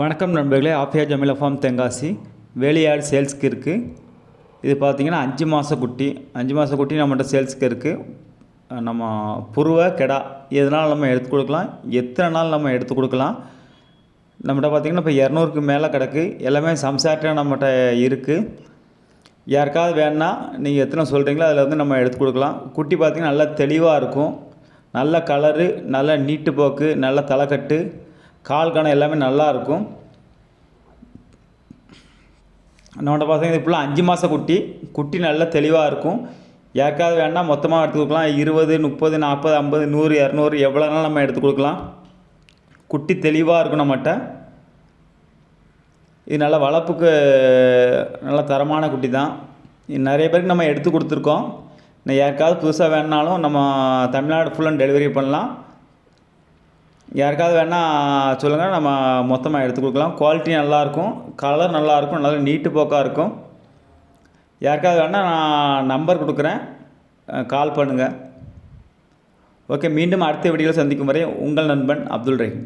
வணக்கம் நண்பர்களே ஆஃபியா ஜமீலா ஃபார்ம் தென்காசி. வேலையாடு சேல்ஸ்க்கு இருக்குது இது பார்த்திங்கன்னா அஞ்சு மாத குட்டி. அஞ்சு மாத குட்டி நம்மகிட்ட சேல்ஸ்க்கு இருக்குது நம்ம புருவ கெடா எதனால் நம்ம எடுத்து கொடுக்கலாம். எத்தனை நாள் நம்ம எடுத்து கொடுக்கலாம். நம்மகிட்ட பார்த்தீங்கன்னா இப்போ இரநூறுக்கு மேலே கிடக்கு. எல்லாமே சம்சாரிட்டாக நம்மகிட்ட இருக்குது யாருக்காவது வேணுன்னா நீங்கள் எத்தனை சொல்கிறீங்களோ அதில் வந்து நம்ம எடுத்து கொடுக்கலாம். குட்டி பார்த்திங்கன்னா நல்லா தெளிவாக இருக்கும். நல்ல கலரு நல்ல நீட்டு போக்கு நல்ல தலைக்கட்டு. கால் கணம் எல்லாமே நல்லா இருக்கும் நம்மகிட்ட பார்த்தீங்கன்னா இது ஃபுல்லாக அஞ்சு மாத குட்டி. குட்டி நல்லா தெளிவாக இருக்கும். யாருக்காவது வேணால் மொத்தமாக எடுத்து கொடுக்கலாம். இருபது முப்பது நாற்பது ஐம்பது நூறு இரநூறு எவ்வளோனாலும் நம்ம எடுத்து கொடுக்கலாம். குட்டி தெளிவாக இருக்கும் நம்மகிட்ட. இது நல்ல வளர்ப்புக்கு நல்ல தரமான குட்டி தான். இது நிறைய பேருக்கு நம்ம எடுத்து கொடுத்துருக்கோம். இன்னும் யாருக்காவது புதுசாக வேணுனாலும் நம்ம தமிழ்நாடு ஃபுல் அண்ட் டெலிவரி பண்ணலாம். யாருக்காவது வேணால் சொல்லுங்கள் நம்ம மொத்தமாக எடுத்து கொடுக்கலாம். குவாலிட்டி நல்லாயிருக்கும். கலர் நல்லாயிருக்கும். நல்லா நீட்டு போக்காக இருக்கும். யாருக்காவது வேணால் நான் நம்பர் கொடுக்குறேன். கால் பண்ணுங்கள் ஓகே மீண்டும் அடுத்த வீடியோவில் சந்திக்கும் வரை உங்கள் நண்பன் அப்துல் ரஹீம்.